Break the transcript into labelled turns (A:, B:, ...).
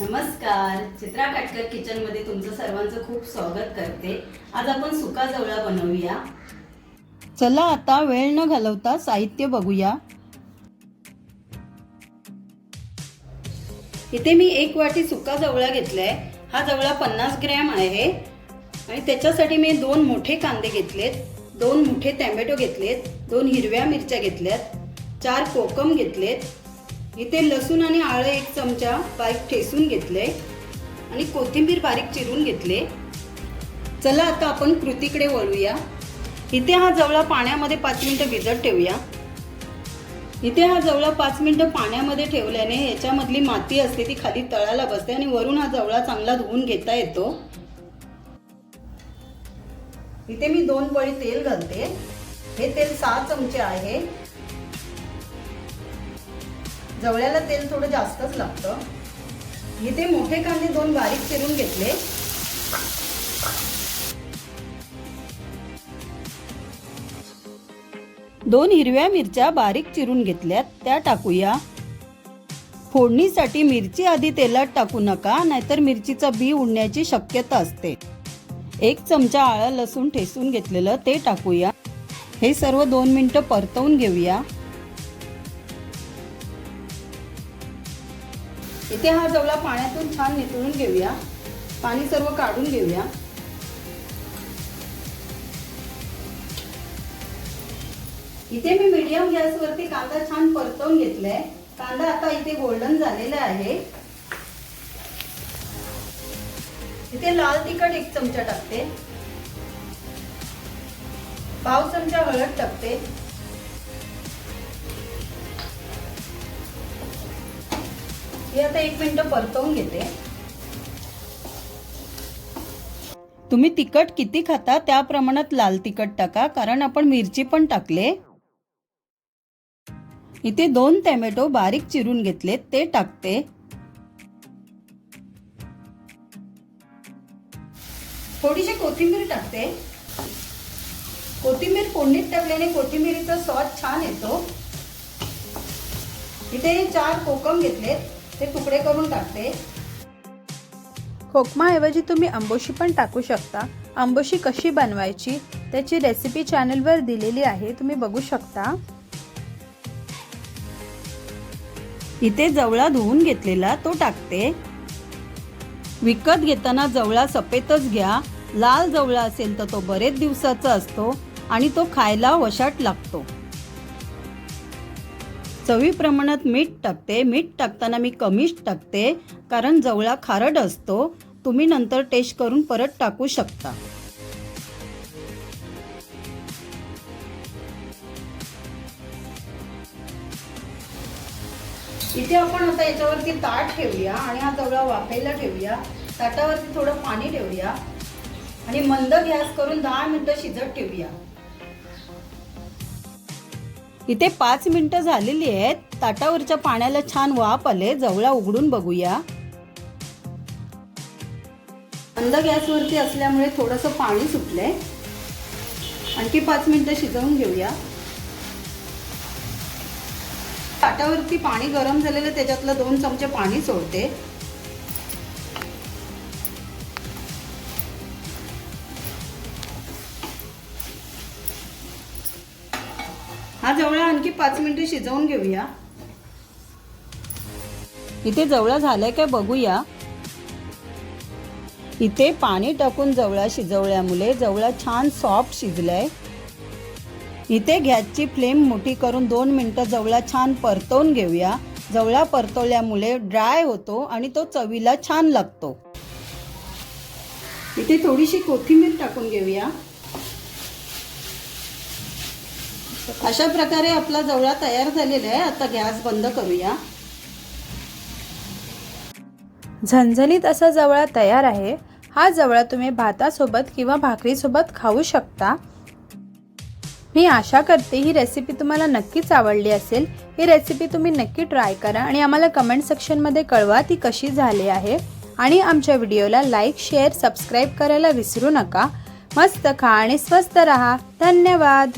A: नमस्कार. चित्रा काटकर किचनमध्ये तुमचं सर्वांचं खूप स्वागत करते. आज आपण सुका जवळा बनवूया. चला आता वेळ न घालवता साहित्य बघूया. इथे मी एक वाटी सुका जवळा घेतलाय. हा जवळा पन्नास ग्रॅम आहे. आणि त्याच्यासाठी मी दोन मोठे कांदे घेतलेत. दोन मोठे टॅमॅटो घेतलेत. दोन हिरव्या मिरच्या घेतल्यात. चार कोकम घेतलेत. इथे लसूण आणि आळं एक चमचा बारीक ठेसून घेतले आणि कोथिंबीर बारीक चिरून घेतले. चला आता आपण कृतीकडे वळूया. इथे हा जवळा पाण्यामध्ये पाच मिनटं भिजत ठेवूया. इथे हा जवळा पाच मिनटं पाण्यामध्ये ठेवल्याने याच्यामधली माती असते ती खाली तळाला बसते आणि वरून हा जवळा चांगला धुवून घेता येतो. इथे मी दोन बळी तेल घालते. हे तेल सहा चमचे आहे. जवळ्याला तेल थोडं जास्तच लागतं. इथे मोठे कांदे दोन बारीक चिरून घेतले. दोन हिरव्या मिरच्या बारीक चिरून घेतल्यात त्या टाकूया. फोडणीसाठी मिरची आधी तेलात टाकू नका नाहीतर मिरचीचा बी उडण्याची शक्यता असते. एक चमचा आळं लसूण ठेसून घेतलेलं ते टाकूया. हे सर्व दोन मिनिटं परतवून घेऊया. इथे हा जवळा पाण्यातून छान नितळून घेऊया. पाणी सर्व काढून घेऊया. इथे मी मीडियम गॅसवरती कांदा छान परतवून घेतलाय. कांदा आता इथे गोल्डन झालेला आहे. इथे लाल तिखट एक चमचा टाकते. पाव चमचा हळद टाकते. हे आता एक मिनिट परतवून घेते. तुम्ही तिखट किती खाता? त्या प्रमाणात लाल तिखट टाका कारण आपण मिरची पण टाकले. इथे दोन टॅमॅटो बारीक चिरून घेतले ते टाकते. थोडीशी कोथिंबीर टाकते. कोथिंबीर फोडणीत टाकल्याने कोथिंबीरीचा स्वाद छान येतो. इथे चार कोकम घेतले ते तुकडे करून टाकते.
B: खोकमाऐवजी तुम्ही आंबोशी पण टाकू शकता. आंबोशी कशी बनवायची त्याची रेसिपी चॅनलवर दिलेली आहे तुम्ही बघू शकता.
A: इथे जवळा धुवून घेतलेला तो टाकते. विकत घेताना जवळा सफेदच घ्या. लाल जवळा असेल तर तो बरेच दिवसाचा असतो आणि तो खायला वशाट लागतो. चवी प्रमाणात मीठ टाकते. मीठ टाकताना मी कमीच टाकते कारण जवळा खारट असतो. तुम्ही नंतर टेस्ट करून परत टाकू शकता. इथे आपण आता याच्यावरती ताट ठेवूया आणि हा जवळा वाफायला ठेवूया. ताटावरती थोडं पाणी ठेवूया. आणि मंद गॅस करून दहा मिनटं शिजत ठेवूया. इथे पाच मिनिटं झालेली आहेत. ताटावरच्या पाण्याला छान वाफ आले. जवळा उघडून बघूया. मंद गॅसवरती असल्यामुळे थोडंसं पाणी सुटलंय. आणखी पाच मिनिटं शिजवून घेऊया. ताटावरती पाणी गरम झालेलं त्याच्यातलं दोन चमचे पाणी सोडते. हा जवळा आणखी पाच मिनिटं शिजवून घेऊया. इथे जवळा झालंय काय बघूया. इथे पाणी टाकून जवळा शिजवल्यामुळे जवळा छान सॉफ्ट शिजलाय. इथे गॅसची फ्लेम मोठी करून दोन मिनटं जवळा छान परतवून घेऊया. जवळा परतवल्यामुळे ड्राय होतो आणि तो चवीला छान लागतो. इथे थोडीशी कोथिंबीर टाकून घेऊया. अशा प्रकारे आपला जवळा तयार झालेला आहे. आता गॅस बंद करूया.
B: झणझणीत असा जवळा तयार आहे. हा जवळा तुम्ही भातासोबत किंवा भाकरीसोबत खाऊ शकता. मी आशा करते ही रेसिपी तुम्हाला नक्कीच आवडली असेल. ही रेसिपी तुम्ही नक्की ट्राय करा आणि आम्हाला कमेंट सेक्शनमध्ये कळवा ती कशी झाली आहे. आणि आमच्या व्हिडिओला लाईक शेअर सबस्क्राईब करायला विसरू नका. मस्त खा आणि स्वस्त रहा. धन्यवाद.